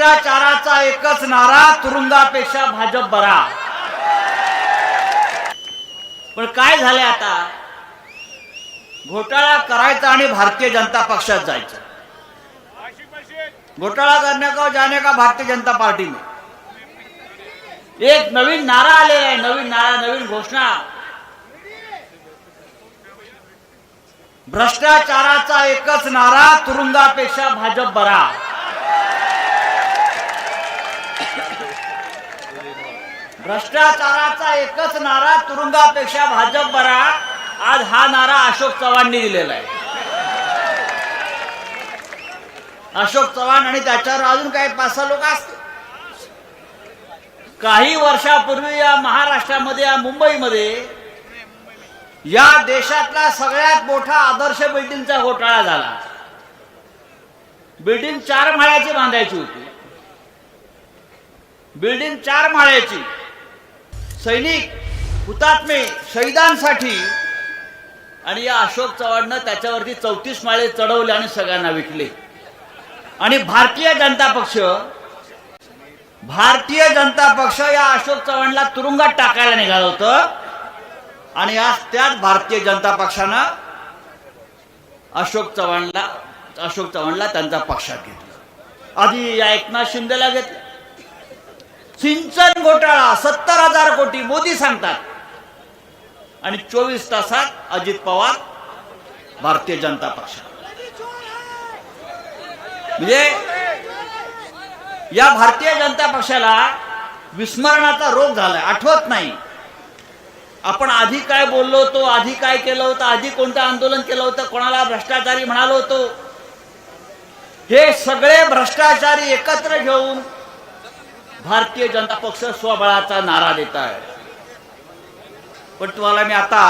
भ्रष्टाचाराचा एकच नारा तुरुंगापेक्षा भाजप बरा. पण काय झालंय आता? घोटाळा करायचा आणि भारतीय जनता पक्षात जायचं. घोटाळा करण्या का जाने का भारतीय जनता पार्टीने. एक नवीन नारा आलेला आहे नवीन नारा नवीन घोषणा. भ्रष्टाचाराचा एकच नारा तुरुंगापेक्षा भाजप बरा. भ्रष्टाचाराचा एकच नारा तुरुंगापेक्षा भाजप बरा. आज हा नारा अशोक चव्हाणनी दिलेला आहे. अशोक चव्हाण आणि त्याच्यावर अजून काही पाच सहा लोक असतील. काही वर्षापूर्वी या महाराष्ट्रामध्ये या मुंबईमध्ये या देशातला सगळ्यात मोठा आदर्श बिल्डिंगचा घोटाळा झाला. बिल्डिंग चार माळ्याची बांधायची होती. बिल्डिंग चार माळ्याची. सैनिक हुतात्मे शहीदांसाठी. आणि या अशोक चव्हाणनं त्याच्यावरती चौतीस माळे चढवले आणि सगळ्यांना विकले. आणि भारतीय जनता पक्ष भारतीय जनता पक्ष या अशोक चव्हाणला तुरुंगात टाकायला निघालं होतं. आणि आज त्याच भारतीय जनता पक्षानं अशोक चव्हाणला अशोक चव्हाणला त्यांचा पक्षात घेतला. आधी या एकनाथ शिंदेला घेतलं. सिंचन घोटाळा सत्तर हजार कोटी मोदी सांगतात. आणि चोवीस तासात अजित पवार भारतीय जनता पक्ष म्हणजे या भारतीय जनता पक्षाला विस्मरणाचा रोग झालाय आठवत नाही. आपण आधी काय बोललो होतो आधी काय केलं होतं आधी कोणतं आंदोलन केलं होतं कोणाला भ्रष्टाचारी म्हणालो होतो. हे सगळे भ्रष्टाचारी एकत्र घेऊन भारतीय जनता पक्ष स्वबळाचा नारा देत आहे. पण तुम्हाला मी आता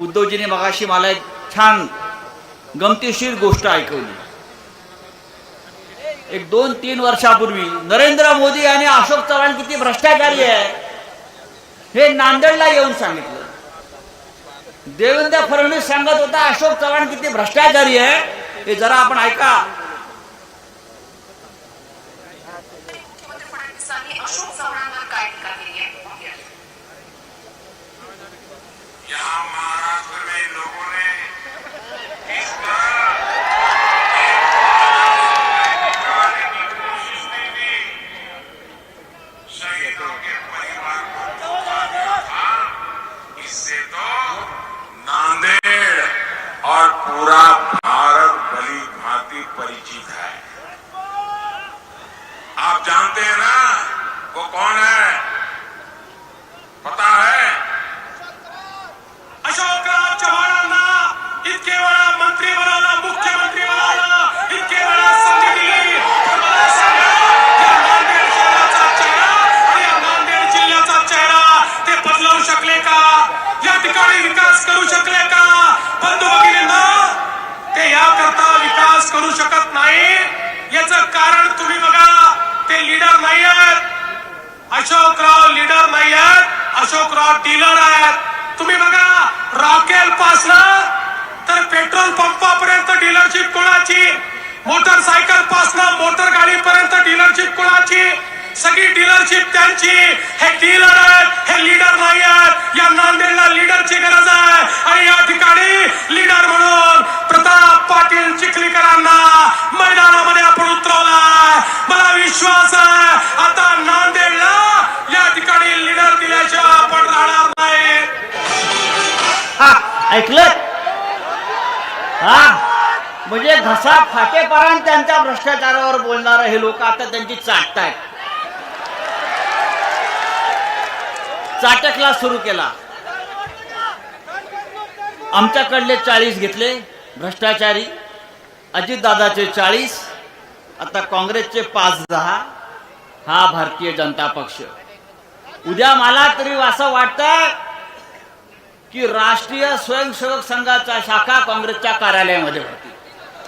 उद्धवजीने मगाशी मला एक छान गमतीशीर गोष्ट ऐकवली. एक दोन तीन वर्षापूर्वी नरेंद्र मोदी आणि अशोक चव्हाण किती भ्रष्टाचारी आहे हे नांदेडला येऊन सांगितलं. देवेंद्र फडणवीस सांगत होता अशोक चव्हाण किती भ्रष्टाचारी आहे? हे जरा आपण ऐका. अशोक आहे यहाँ महाराष्ट्र में लोगों ने इस तरह की परिवार को इससे तो नांदेड़ और पूरा भारत भांति परिचित है। आप जानते हैं ना वो कौन है? अशोकराव लीडर नाही आहेत अशोकराव डीलर आहेत. तुम्ही बघा रॉकेल पासनं तर पेट्रोल पंपापर्यंत डीलरशिप कोणाची? मोटरसायकल पासनं मोटर गाडीपर्यंत डीलरशिप कोणाची? सगळी डीलरशिप त्यांची. हे डीलर आहेत हे लीडर नाही आहेत या नांदेडला लीडरची गरज आहे. आणि या ठिकाणी लीडर म्हणून प्रताप पाटील चिखलीकरांना मैदानामध्ये आपण उतरवलाय. मला विश्वास आहे आता नांदेडला म्हणजे घसा फाटेपर्यंत त्यांच्या भ्रष्टाचारावर बोलणार हे लोक आता त्यांची चाटतायत चाटकला सुरू केला. आमच्याकडले चाळीस घेतले भ्रष्टाचारी. अजितदादाचे चाळीस आता काँग्रेसचे पाच दहा. हा भारतीय जनता पक्ष. उद्या मला तरी असं वाटतं की राष्ट्रीय स्वयंसेवक संघाचा शाखा काँग्रेसच्या कार्यालयामध्ये होती.